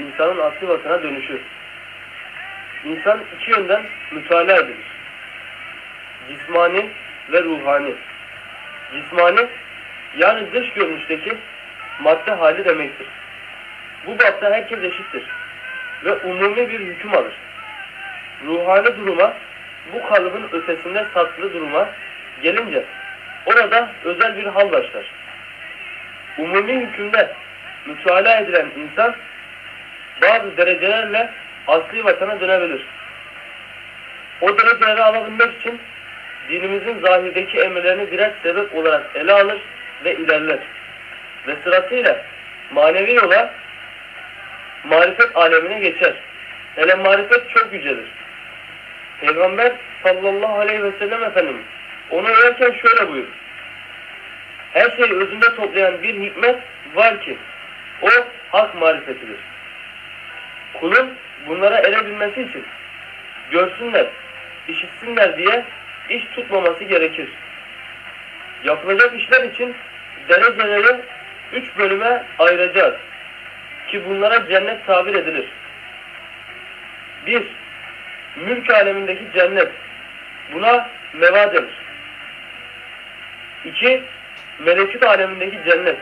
İnsanın asli vatana dönüşü. İnsan iki yönden mütalaa edilir. Cismani ve ruhani. Cismani, yani dış görünüşteki madde hali demektir. Bu bapta herkes eşittir ve umumi bir hüküm alır. Ruhani duruma, bu kalıbın ötesinde saklı duruma gelince orada özel bir hal başlar. Umumi hükümde mütalaa edilen insan bazı derecelerle asli vatana dönebilir. O dereceleri alabilmek için dinimizin zahirdeki emirlerini birer sebep olarak ele alır ve ilerler. Ve sırasıyla manevi yola marifet alemine geçer. Hele marifet çok yücedir. Peygamber sallallahu aleyhi ve sellem Efendimiz onu överken şöyle buyurur. Her şeyi özünde toplayan bir hikmet var ki o hak marifetidir. Kulun bunlara erebilmesi için görsünler, işitsinler diye iş tutmaması gerekir. Yapılacak işler için dereceleri üç bölüme ayıracağız. Ki bunlara cennet tabir edilir. Bir, mülk alemindeki cennet. Buna meva denir. İki, melekut alemindeki cennet.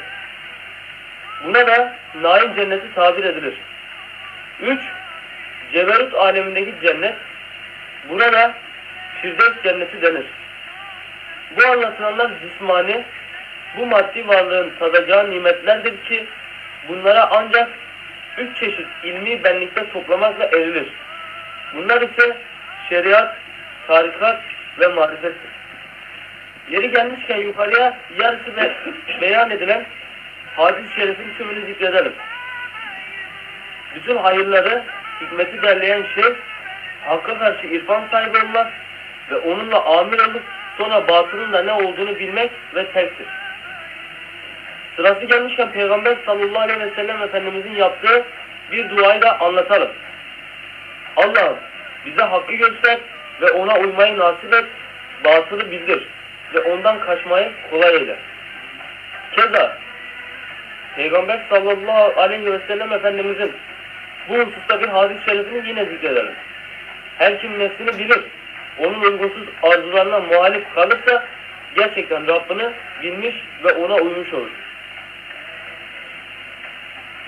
Buna da naim cenneti tabir edilir. Üç, Ceberut alemindeki cennet. Buna da Firdevs cenneti denir. Bu anlatılanlar cismani, bu maddi varlığın tadacağı nimetlerdir ki bunlara ancak üç çeşit ilmi benlikte toplamakla erilir. Bunlar ise şeriat, tarikat ve marifettir. Yeri gelmişken yukarıya yarısı be beyan edilen hadis-i şerifin tümünü zikredelim. Bütün hayırları, hikmeti derleyen şey, Hakk'a karşı irfan sahibi olmak ve onunla amir olup sonra batının da ne olduğunu bilmek ve terktir. Sırası gelmişken Peygamber sallallahu aleyhi ve sellem Efendimizin yaptığı bir duayı da anlatalım. Allah'ım bize hakkı göster ve ona uymayı nasip et, batılı bildir ve ondan kaçmayı kolay eyle. Keza Peygamber sallallahu aleyhi ve sellem Efendimizin bu hususta bir hadis-i şerifini yine zikredelim. Her kim nefsini bilir, onun uygunsuz arzularına muhalif kalırsa gerçekten Rabbini bilmiş ve ona uymuş olur.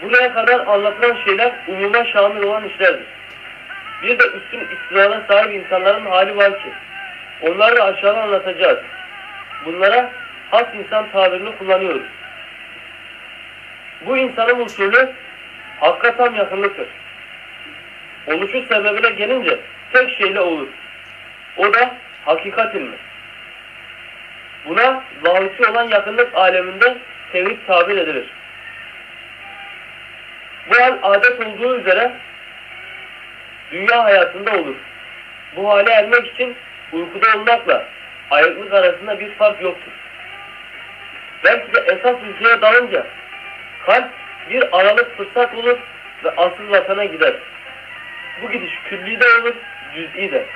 Buraya kadar anlatılan şeyler umuma şamil olan işlerdir. Bir de üstün istilana sahip insanların hali var ki, onları da aşağıda anlatacağız. Bunlara has insan tabirini kullanıyoruz. Bu insanın usulü hakka tam yakınlıktır. Oluşu sebebine gelince tek şeyle olur. O da hakikat ilmi. Buna lahuti olan yakınlık aleminde tevhid tabir edilir. Bu hal adet olduğu üzere dünya hayatında olur. Bu hale ermek için uykuda olmakla ayaklık arasında bir fark yoktur. Belki de esas uykuya dalınca kalp bir aralık fırsat olur ve asıl vatana gider. Bu gidiş külli de olur, cüz'i de.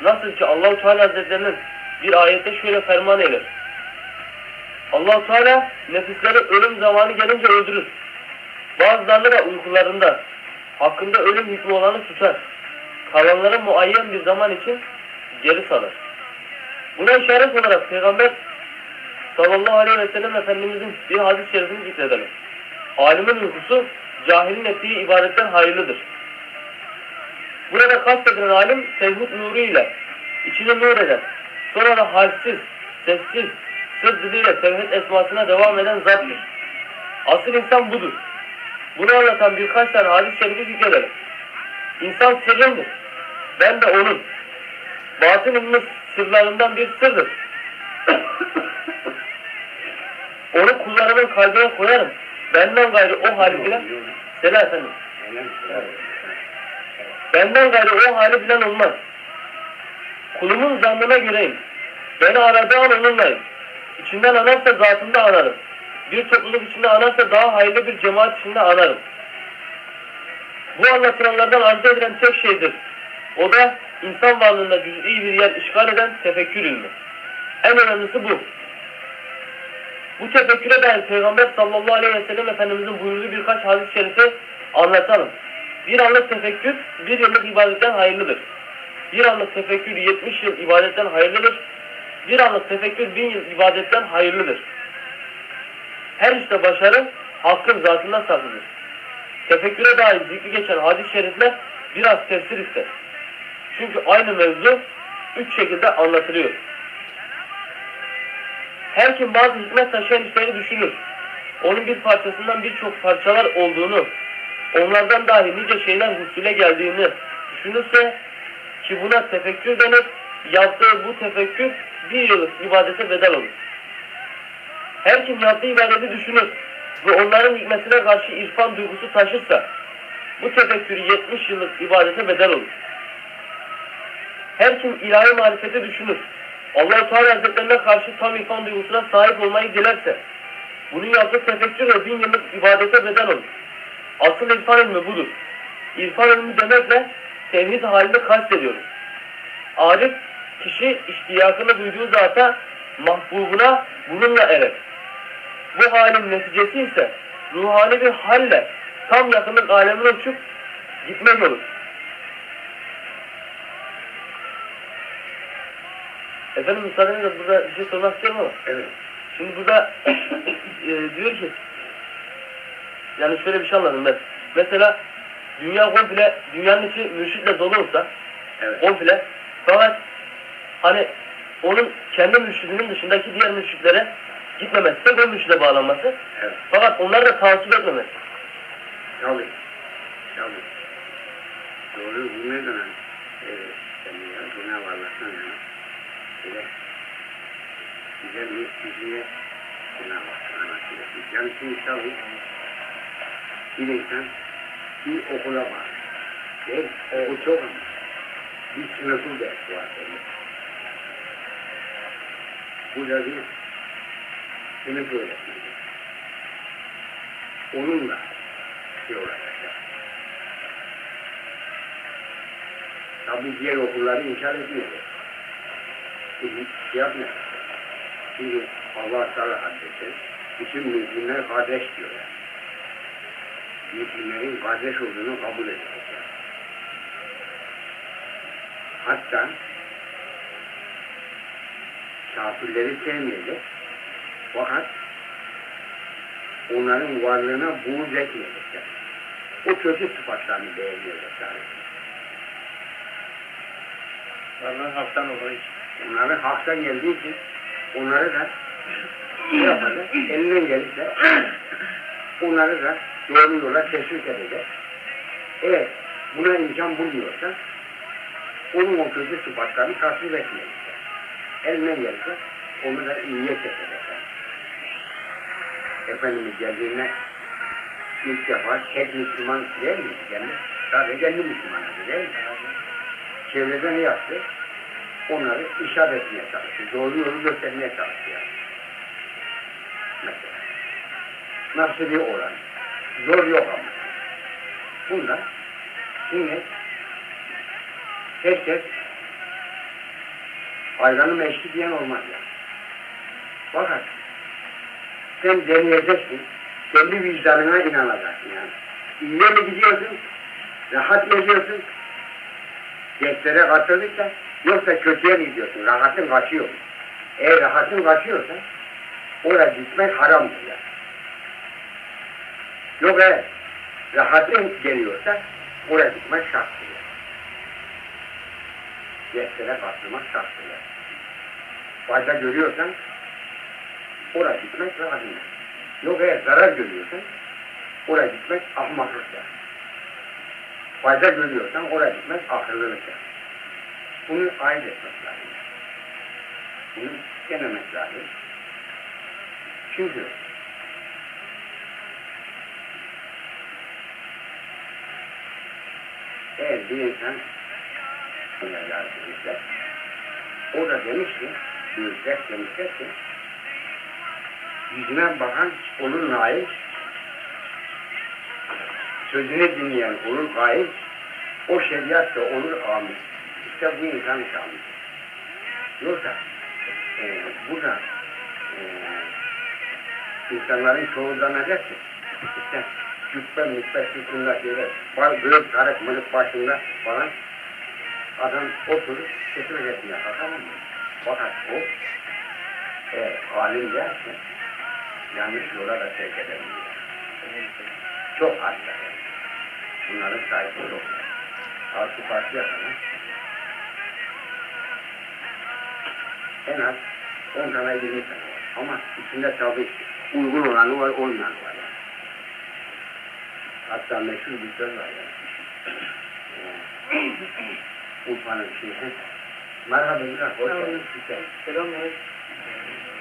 Nasıl ki Allahu Teala Hazretlerinin bir ayette şöyle ferman eder. Allahu Teala nefisleri ölüm zamanı gelince öldürür. Bazılarını da uykularında hakkında ölüm hükmü olanı tutar. Kalanları muayyen bir zaman için geri salar. Buna işaret olarak Peygamber sallallahu aleyhi ve sellem Efendimizin bir hadis-i şerifini zikredelim. Alimin uykusu cahilin ettiği ibadetten hayırlıdır. Burada kastedilen alim tevhid nuru ile içine nur eder. Sonra da halsiz, sessiz, sır diliyle tevhid esmasına devam eden zattır. Asıl insan budur. Bunu anlatan birkaç tane hadis-i şerifi zikredelim. İnsan sırrımdır. Ben de onun. Batın ilmi sırlarından bir sırdır. Onu kullarımın kalbine koyarım. Benden gayrı o hali bilen, Selam efendim. Benden gayrı o hali bilen olmaz. Kulumun zannına göreyim. Beni aradığı an onunlayım. İçinden anarsa zatında anarım. bir topluluk içinde anarsa daha hayırlı bir cemaat içinde anarım. Bu anlatılanlardan arzu edilen tek şeydir. O da insan varlığında cüz'i bir yer işgal eden tefekkür ilmi. En önemlisi bu. Bu tefekküre dair Peygamber sallallahu aleyhi ve sellem Efendimizin buyurduğu birkaç hadis-i şerifi anlatalım. Bir anlık tefekkür bir yıllık ibadetten hayırlıdır. Bir anlık tefekkür 70 yıl ibadetten hayırlıdır. Bir anlık tefekkür bin yıl ibadetten hayırlıdır. Her işte başarı hakkın zatında saklıdır. Tefekküre dair zikri geçen hadis-i şerifler biraz tefsir ister. Çünkü aynı mevzu üç şekilde anlatılıyor. Her kim bazı hikmet taşıyan işleri düşünür. Onun bir parçasından birçok parçalar olduğunu, onlardan dahi nice şeyler husule geldiğini düşünürse ki buna tefekkür denir, yaptığı bu tefekkür bir yıllık ibadete bedel olur. Her kim yaptığı ibadeti düşünür ve onların hikmetine karşı irfan duygusu taşırsa bu tefekkür 70 yıllık ibadete bedel olur. Her kim ilahi marifeti düşünür, Allah-u Teala Hazretlerine karşı tam irfan duygusuna sahip olmayı dilerse, bunun yaptığı tefekkür ve bin yıllık ibadete bedel olur. Asıl irfan ilmi budur. İrfan ilmi demekle tevhid halini kastediyoruz. Arif, kişi iştiyakını duyduğu zata, mahbubuna bununla erer. Bu halin neticesi ise ruhani bir halle tam yakınlık alemine uçup gitmek olur. Efendim müsaadenizle burada bir şey sormak istiyorum ama Evet. şimdi burada e, diyor ki yani şöyle bir şey anladım ben. Mesela dünya komple dünyanın içi mürşitle dolu olsa Evet. komple fakat hani onun kendi mürşidinin dışındaki diğer mürşitlere gitmemesi, tek o mürşide bağlanması Evet. fakat onları da takip etmemesi. Tabii. Tabii. Doğru bu ne zaman? Evet. Seni ya. Cenab-ı Allah'tan Böyle güzel bir bilgiye Cenab-ı Allah'tan anlatıyor. Yani şimdi tabii bir insan bir okula var. Mi? Okul çok. Bir sınıfı ders var. Böyle. Burada bir sınıf öğretmeni. Onunla şey olacak. Tabii diğer okulları inkar etmiyorlar. Şey yapmıyor. Şimdi Allah Teala Hazretleri bütün müminler kardeş diyorlar. Müminlerin kardeş olduğunu kabul ediyorlar. Hatta kafirleri sevmeyecek. Fakat onların varlığına buğz etmeyecekler. O kötü sıfatlarını beğenmeyecekler. Varlığı haktan olduğu için. Onları haktan geldiği için onları da ne yapacak? Elinden gelirse onları da doğru yola teşvik edecek. Eğer buna imkan bulmuyorsa onun o kötü sıfatlarını tasvip etmeyecekler. Elinden gelirse onu da iyiye çekecekler. Efendimiz geldiğinde ilk defa tek Müslüman değil mi? Yani sadece kendi Müslümanı değil mi? Çevrede ne yaptı? Onları işaret etmeye çalışıyor. Doğru yolu göstermeye çalışıyor. Mesela. Nasıl bir oran? Zor yok ama. Bunda şimdi herkes ayranı meşki diyen olmaz ya. Fakat sen deneyeceksin. Kendi vicdanına inanacaksın yani. İyiye mi gidiyorsun? Rahat mı ediyorsun? Gençlere katıldıkça Yoksa kötüye mi gidiyorsun? Rahatın kaçıyor. Eğer rahatın kaçıyorsa oraya gitmek haramdır ya. Yok eğer rahatın geliyorsa oraya gitmek şarttır ya. Gençlere katılmak şarttır ya. Fayda görüyorsan oraya gitmek lazım. Yok eğer zarar görüyorsan oraya gitmek ahmaklık ya. Fayda görüyorsan oraya gitmek akıllılık ya. Bunu ayırt etmek lazım. Bunu denemek lazım. Çünkü eğer bir insan demişler, o da demiş ki, büyükler demişler ki, yüzüne bakan olur nail, sözünü dinleyen olur gail, o şeriat da olur amir. İşte bu insan şamil. Yoksa e, burada e, insanların çoğu zanneder ki işte cübbe müsbet sütunla şeyler, var böyle karık mırık başında falan adam oturur, sesini etmeye kalkamaz mı? Fakat o e, alim derse yanlış yola da sevk edebilir. Çok hasta. Bunların sayısı çok. Altı yapana en az 10 tane 20 tane var. Ama içinde tabii uygun olanı var, olmayanı var. Yani. Hatta meşhur bir söz var yani. Ee, Urfa'nın şeyi. Merhaba Güler, hoş geldin. Selamünaleyküm.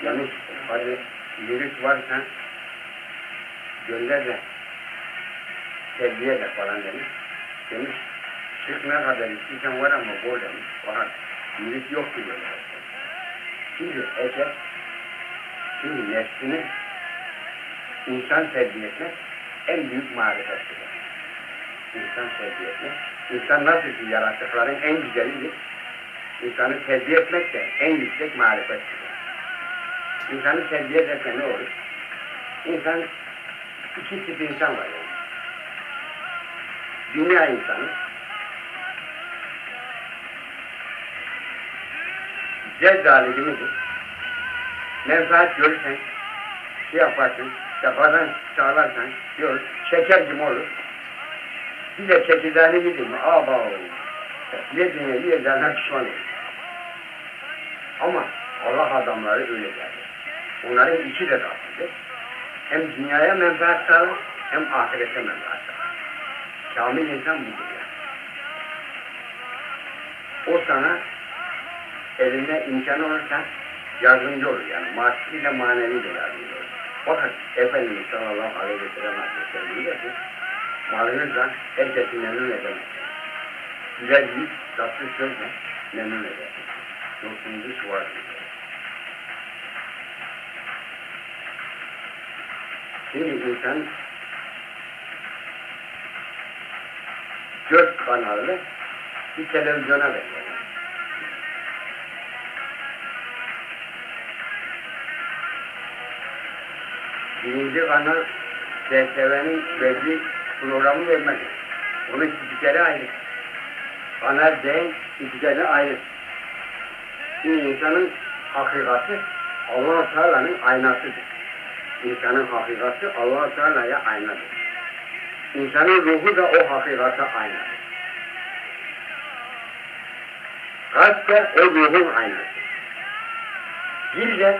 Yani hadi virüs varsa gönder de terbiye de falan demiş. Demiş çık ne kadar istiyorsan var ama bol demiş. Fakat virüs yok ki böyle. Şimdi erkek şimdi neslini insan terbiye etmek en büyük marifettir. İnsan terbiye etmek. İnsan nasıl ki yaratıkların en güzelidir. İnsanı terbiye etmek de en yüksek marifettir. İnsanı terbiye ederken ne olur? İnsan, iki tip insan var yani. Dünya insanı, zevk aletimidir. Menfaat görürsen, şey yaparsın, kazanç sağlarsan, diyor, şeker gibi olur. Bir de çekirdeğini yedin mi, aa bağ olur. Yediğine yiyeceğine pişman olur. Ama Allah adamları öyle derdi. Onların içi de tatlıdır. Hem dünyaya menfaat sağlar, hem ahirete menfaat sağlar. Kamil insan budur yani. O sana elinde imkan olursa yardımcı olur yani. Maddi de manevi de yardımcı olur. Fakat Efendimiz sallallahu aleyhi ve sellem hazretleri diyor ki malınızla herkesi memnun edemezsiniz. Güzel bir tatlı sözle memnun edersiniz. Yoksunuzu şuvarsınız. Şimdi insan dört kanallı bir televizyona benzer. Birinci kanal DSV'nin verdiği programı vermez. Onun spikeri ayrı. Kanal D spikeri ayrı. Şimdi insanın hakikati Allah-u Teala'nın aynasıdır. İnsanın hakikati Allah-u Teala'ya aynadır. İnsanın ruhu da o hakikate aynadır. Kalp de o ruhun aynası. Dil de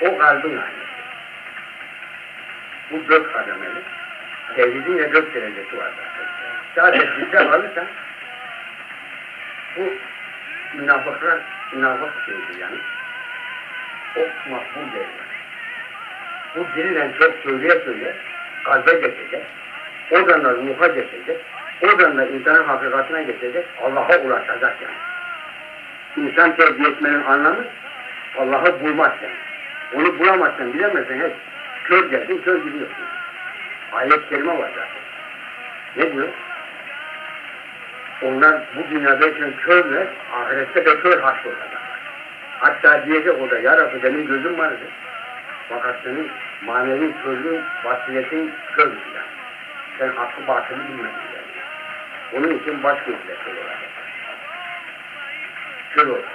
o kalbin aynası. Bu dört kademeli. Tevhidin de dört derecesi var zaten. Sadece dilde kalırsa bu münafıklar, münafık şeydir yani. O mahvul derler. Bu dille çok söyleye söyleye kalbe geçecek. Oradan da ruha geçecek. Oradan da insanın hakikatine geçecek. Allah'a ulaşacak yani. İnsan terbiye etmenin anlamı Allah'ı bulmak yani. Onu bulamazsan bilemezsen hep kör geldin kör gidiyorsun. Ayet kelime var zaten. Ne diyor? Onlar bu dünyadayken körler, ahirette de kör haşr olacaklar. Hatta diyecek o da, ya Rabbi benim gözüm vardı. Fakat senin manevi körlüğün, basiretin kördür yani. Sen hakkı batılı bilmedin yani. Onun için baş gözle kör olacak. Kör olacak.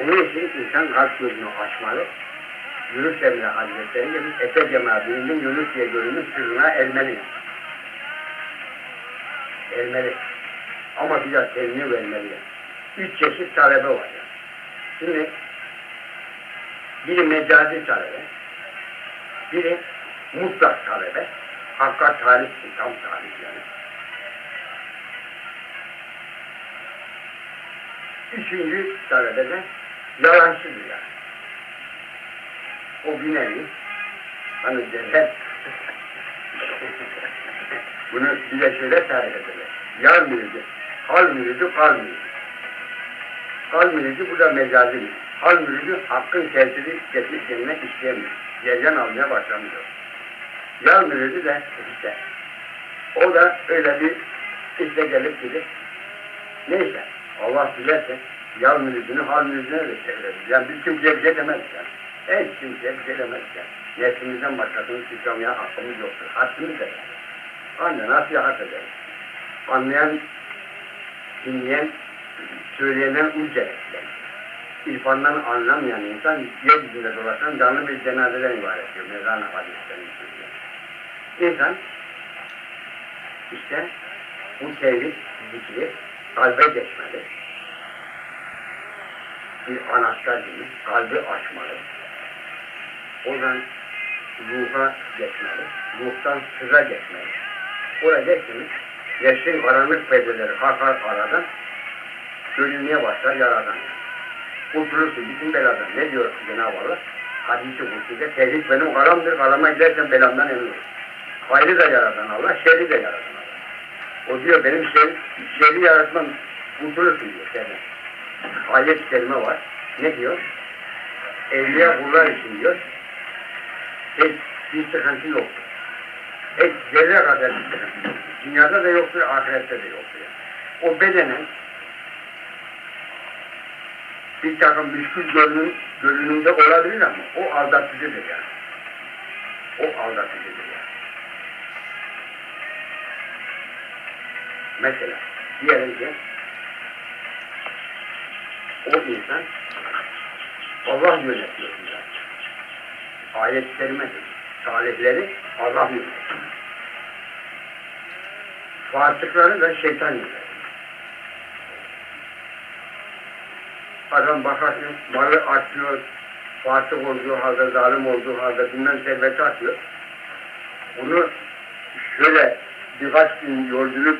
Onun için insan kalp gözünü açmalı. Yunus Emre Hazretleri demiş, Efe Cema bilindim Yunus diye görünmüş sırrına ermeli. Ermeli. Ama biraz temin vermeli. Üç çeşit talebe var. Şimdi biri mecazi talebe, biri mutlak talebe, hakka talip, tam talip yani. Üçüncü talebe de yalancıdır yani. O bir nevi, hani derler, bunu bize şöyle tarif ederler. Yar müridi, hal müridi, kal müridi. Kal müridi bu da mecazi müridi. hal mürüdü hakkın tesiri getirip gelmek istemiyor. Yerden almaya başlamıyor. Yal mürüdü de işte. O da öyle bir işte gelip gidip neyse Allah dilerse yal mürüdünü hal mürüdüne de çevirir. Yani biz kimseye bir şey demedik yani. Hiç kimseye bir şey yani. Nefsimizden başkasını suçlamaya hakkımız yoktur. Haddimiz de. Anne nasihat ederiz. Anlayan, dinleyen, söyleyenen uca İrfandan anlamayan insan yeryüzünde dolaşan canlı bir cenazeden ibaret diyor. Mevlana hadislerinin sözü. İnsan işte bu tevhid zikri kalbe geçmeli. Bir anahtar gibi kalbi açmalı. Oradan ruha geçmeli. Ruhtan sıza geçmeli. Oraya geçmemiz yaşın karanlık perdeleri kalkar aradan görünmeye başlar yaradan. Kurtulursun bütün beladan. Ne diyor Cenab-ı Allah? Hadis-i Kutsi'de tehdit benim karamdır. Karama gidersen belamdan emin ol. Hayrı da yaradan Allah, şerri de yaradan Allah. O diyor benim şer, şerri yaratmam kurtulursun diyor senden. Ayet-i kerime var. Ne diyor? Evliya kullar için diyor. Hiç bir sıkıntı yoktur. Hiç zerre kadar bir sıkıntı yoktur. Dünyada da yoktur, ahirette de yoktur. Yani. O bedenen bir takım müşkül görünüm, görünümde olabilir ama o aldatıcıdır yani. O aldatıcıdır yani. Mesela diyelim ki o insan Allah yönetiyor. Ayet-i kerimedir. Salihleri Allah yönetiyor. Fasıkları da şeytan yönetiyor. Adam bakarsın malı artıyor, fasık olduğu halde, zalim olduğu halde bilmem serveti atıyor. Bunu şöyle birkaç gün yolculuk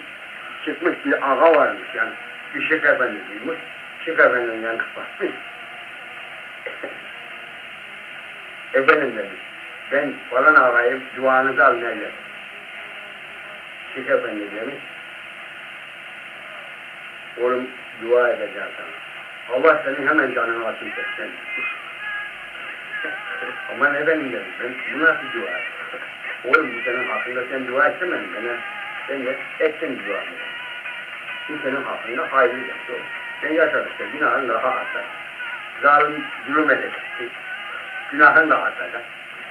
çıkmış bir ağa varmış yani. Bir şık efendi efendinin yanına bakmış. Efendim demiş. Ben falan ağayım duanızı almaya geldim. Şık efendi demiş. Oğlum dua edeceğim sana. Allah senin hemen canını atın sen. Ama ne benim dedim, ben bu nasıl dua? Oğlum bu senin hakkında sen dua etmedin bana. Sen de ettin duanı. Bu senin hakkında hayırlı yaptı. Sen yaşadıkça günahın daha artar. Zalim zulüm edecek. Günahın da artacak.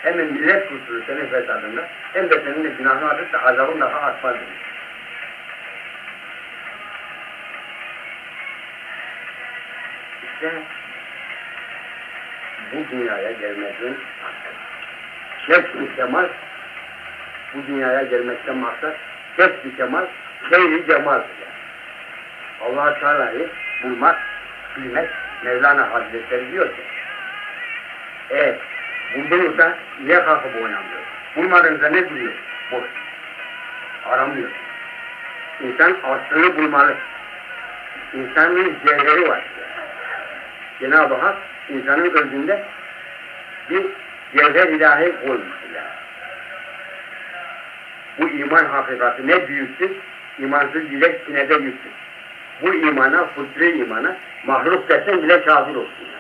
Hem millet kurtulur senin fesadında hem de senin de günahın artarsa azabın daha artmaz demiş. İşte bu dünyaya gelmekten bir kemal bu dünyaya gelmekten maksat bir kemal seyri cemaldir. Yani. allah Teala'yı bulmak, bilmek Mevlana Hazretleri diyor ki eğer buldunuzsa niye kalkıp oynamıyor? Bulmadığınızda ne duruyor? Boş. Aramıyor. İnsan aslını bulmalı. İnsanın cevheri var. Cenab-ı Hak insanın özünde bir cevher ilahi koymuştur yani. Bu iman hakikati ne büyüktür? İmansız bile sinede yüktür. Bu imana, fıtri imana mahluk desen bile kafir olsun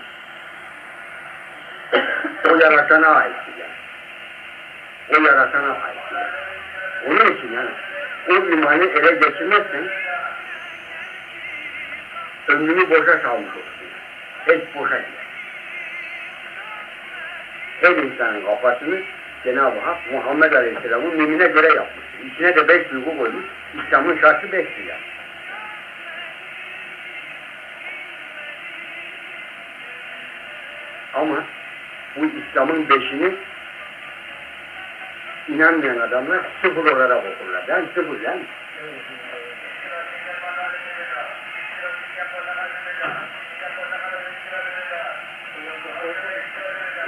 yaratana aittir yani. O yaratana aittir yani. Onun için yani o imanı ele geçirmezsen ömrünü boşa salmış olursun. Hiç boşa gider. Her insanın kafasını Cenab-ı Hak Muhammed Aleyhisselam'ın mimine göre yapmıştır. İçine de beş duygu koymuş. İslam'ın şartı beştir yani. Bu İslam'ın beşini inanmayan adamlar sıfır olarak okurlar. Yani sıfır yani.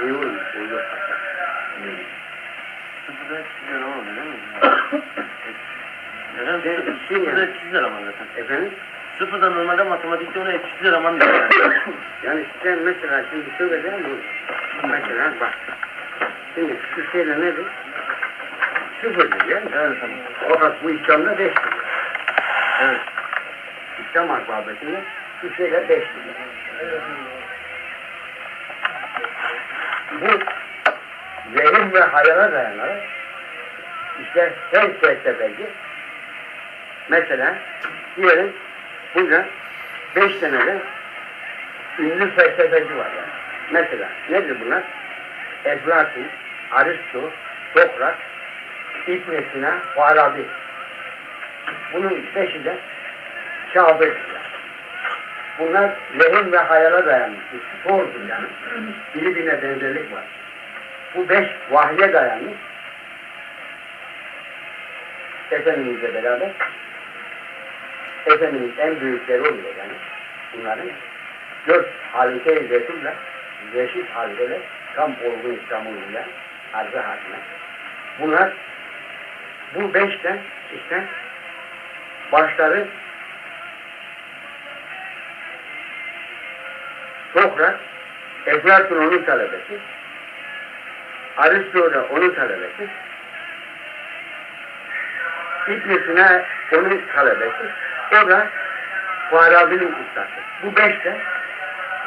İyi olmuş, uyuyor. Sıfırda çiziyor ama değil mi? Neden? Ben- Sıfırda çiziyor ama zaten. Efendim? Sıfırda normalde matematikte ona çiziyor ama diyor yani. Yani sen mesela şimdi şöyle değil mi? Mesela bak. Şimdi Türkiye'de nedir? Sıfırdır ya. Evet tamam. Fakat bu İslam'da beştir. Evet. İslam alfabesinde Türkiye'de beştir. Bu vehim ve hayala dayanarak işte her felsefeci mesela diyelim burada beş tane de ünlü felsefeci var yani. Mesela nedir bunlar? Eflatun, Aristo, Sokrat, İbn Sina, Farabi. Bunun beşi de Kâbe'dir. Bunlar lehim ve hayala dayanmıştır. Doğrudur yani. Birbirine benzerlik var. Bu beş vahye dayanmış. Efendimizle beraber Efendimiz en büyükleri oluyor yani. Bunların dört halike-i Resul'le reşit halkeler tam olgun İslam uyumuyla arz-ı haline. Bunlar bu beşten işte başları Sokrat, Eflatun onun talebesi, Aristo da onun talebesi, İbn Sina onun talebesi, o da Farabi'nin ustası. Bu beş de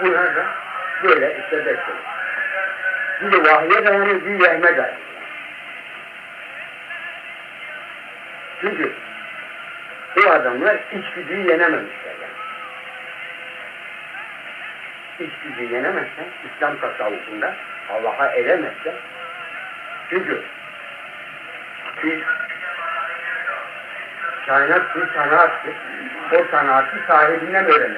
bunlar da böyle olur. Biri vahye dayanır, bir vehme dayanır. Çünkü bu adamlar içgüdüyü yenememişler yani. İçgüdüyü yenemezsen, İslam tasavvufunda Allah'a eremezsen, çünkü biz kainat bir sanattır. O sanatı sahibinden yani.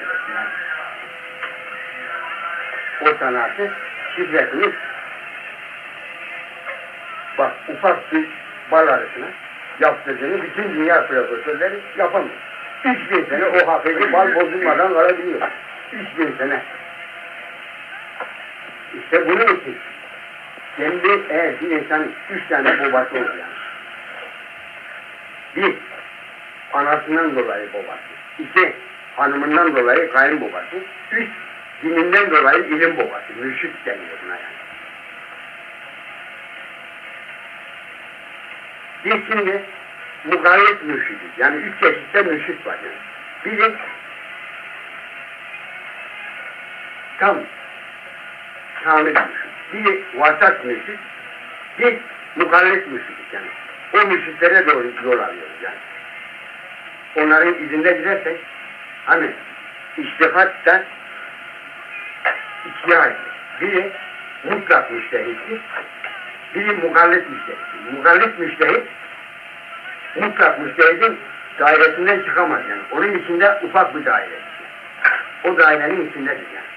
O sanatı şifresini bak ufak bir bal arasına yaptırdığını bütün dünya profesörleri yapamıyor. 3000 sene o hakiki bal bozulmadan kalabiliyor. 3000 sene. İşte bunun için kendi eğer bir insan üç tane babası olur yani. Bir, anasından dolayı babası. İki, hanımından dolayı kayınbabası. Üç, dininden dolayı ilim babası. Mürşit deniyor buna yani. Biz şimdi mukayyet mürşidiz. Yani üç çeşitte mürşit var yani. Biri tam kamil mürşit. Biri vasat mürşit. Bir mukallet mürşidik yani. O mürşitlere doğru yol alıyoruz yani. Onların izinde gidersek hani iştihat da ikiye ayrılır. Biri mutlak müştehittir. Biri mugallit müştehittir. Mugallit müştehit mutlak müştehidin dairesinden çıkamaz yani. Onun içinde ufak bir daire. O dairenin içindedir yani.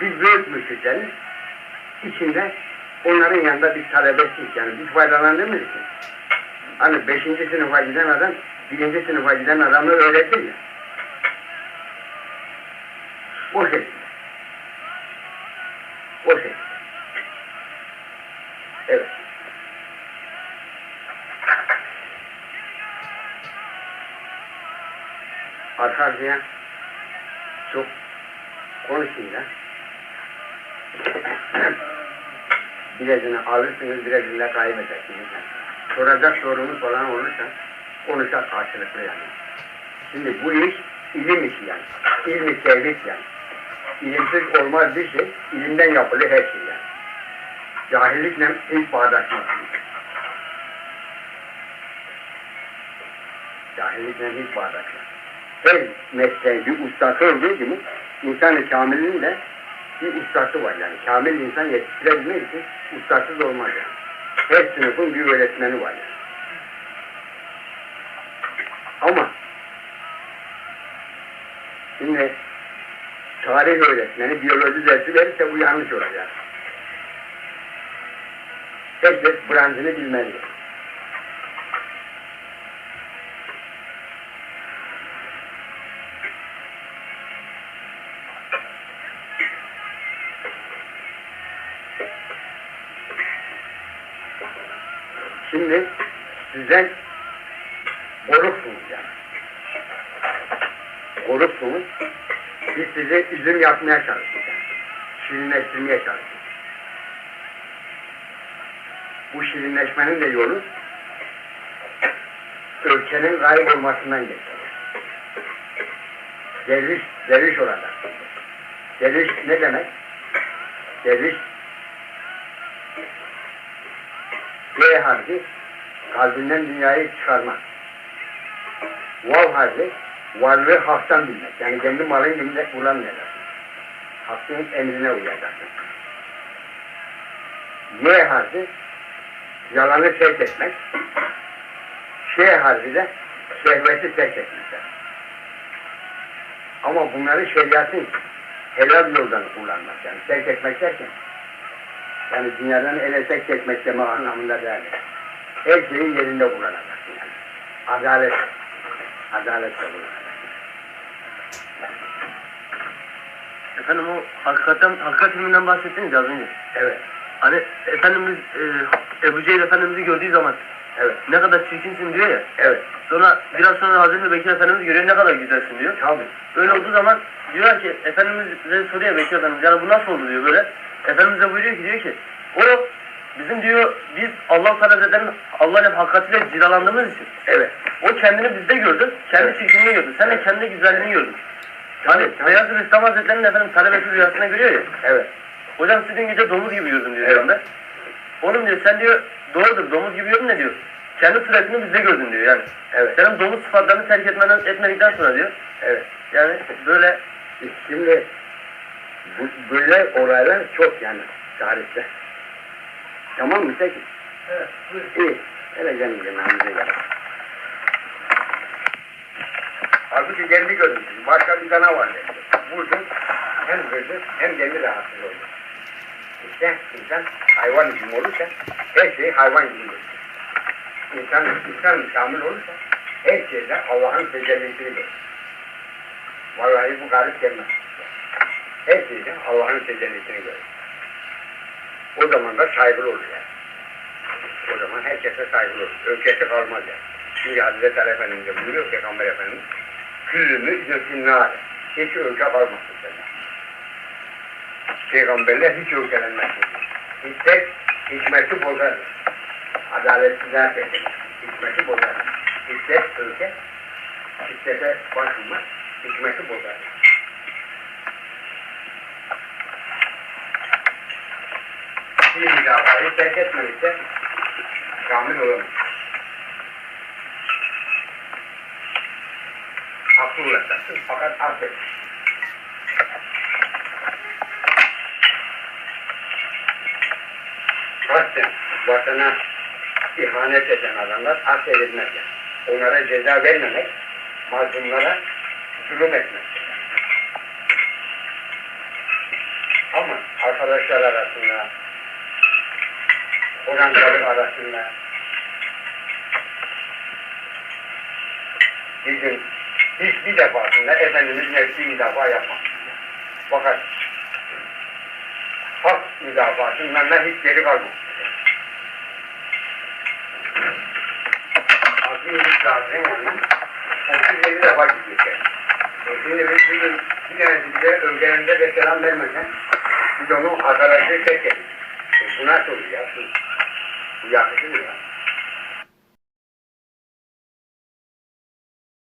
Biz büyük müşriklerin içinde onların yanında bir talebesiyiz yani. Biz faydalandığımız için. Hani beşinci sınıfa giden adam birinci sınıfa giden adamı öğretir ya. O şekilde. Arka arkaya çok konuşayım da. Birazını alırsınız, birazını kaybedersiniz. Soracak sorunuz falan olursa konuşacak karşılıklı yani. Şimdi bu iş ilim işi yani. İlmi tevhid yani. İlimsiz olmaz bir şey, ilimden yapılır her şey yani. Cahillikle hiç bağdaşmaz. Cahillikle hiç bağdaşmaz. Her mesleğin bir ustası olduğu gibi insan-ı kamilin de bir ustası var yani. Kamil insan yetiştirebilmek için ustasız olmaz yani. Her sınıfın bir öğretmeni var yani. Ama şimdi tarih öğretmeni biyoloji dersi verirse bu yanlış olacak. Herkes branşını bilmeli. Sizden koruksunuz yani. Koruksunuz. Biz size üzüm yapmaya çalışacağız. Şirinleştirmeye çalışacağız. Bu şirinleşmenin de yolu ülkenin kaybolmasından geçer. Derviş, derviş olacak. Derviş ne demek? Derviş V harfi kalbinden dünyayı çıkarmak. Vav harfi varlığı haktan bilmek. Yani kendi malın bilmek kullanmayacaksın. Hakkın emrine uyacaksın. Y harfi yalanı terk etmek. Ş harfi de şehveti terk etmektir. Ama bunları şeriatın helal yoldan kullanmak. Yani terk etmek derken yani dünyadan ele tek çekmek deme anlamında değil. Her şeyi yerinde kullanacaksın yani. Adalet. Adaletle kullanacaksın. Efendim o hakikaten, hakikat filminden bahsettiniz az önce. Evet. Hani Efendimiz e, Ebu Cehil Efendimiz'i gördüğü zaman Evet. ne kadar çirkinsin diyor ya. Evet. Sonra biraz sonra Hazreti Bekir Efendimiz görüyor ne kadar güzelsin diyor. Tabii. Öyle olduğu zaman diyorlar ki Efendimiz'e soruyor Bekir Efendimiz yani bu nasıl oldu diyor böyle. Efendimiz de buyuruyor ki diyor ki o bizim diyor biz Allah Teala Hazretleri'nin Allah'ın hakikatiyle cilalandığımız için Evet. o kendini bizde gördü. Kendi Evet. çirkinliğini gördü. Sen de Evet. kendi güzelliğini gördün. Hani. Beyazıt İslam Hazretleri'nin efendim talebesi rüyasında görüyor ya. Evet. Hocam sizin gece domuz gibi gördüm diyor Evet. Onun diyor sen diyor doğrudur domuz gibi gördün ne diyor. Kendi suretini bizde gördün diyor yani. Evet. Senin domuz sıfatlarını terk etmeden, etmedikten sonra diyor. Evet. Yani böyle Şimdi bu, böyle olaylar çok yani tarihte. Tamam mı peki? Evet, İyi. Hele canım cenabimize gel. Halbuki kendi görüntüsü. Başka bir canavar dedi. Vurdun hem hırsız hem kendi rahatsız oldu. İşte insan hayvan gibi olursa her şey hayvan gibi olur. İnsan, insan kamil olursa her şeyde Allah'ın tecellisini görür. Vallahi bu garip gelmez. Her şeyde Allah'ın tecellisini görür. O zaman da saygılı olur yani. O zaman herkese saygılı olur. Öfkesi kalmaz yani. Çünkü Hazreti Ali Efendimiz de buyuruyor Peygamber Efendimiz küllümü yüzünnâre. Hiç öfke kalmasın senden. Peygamberler hiç öfkelenmez. Hikmet, hikmeti bozar. Adaletsizler dedi. Hikmeti bozar. Hikmet, öfke, şiddete başvurmaz. Hikmeti bozar. Bir müdafayı terk etmedikçe kamil olamaz. Haklı olacaksın fakat affet. Kasten vatana ihanet eden adamlar affedilmez. Onlara ceza vermemek, mazlumlara zulüm etmek. Ama arkadaşlar arasında, orancalık arasında bizim hiçbir defasında Efendimiz nefsi müdafaa yapmaz. Fakat hak müdafasından da hiç geri kalmaz. Hakkı müdafasının yanına 37 defa gidiyor. E şimdi biz bugün bir tanesi bize öfkelerinde de selam vermesen biz onu arkadaşlığı terk ettik. E bu nasıl olur ya? Bu, bu yakışır mı ya?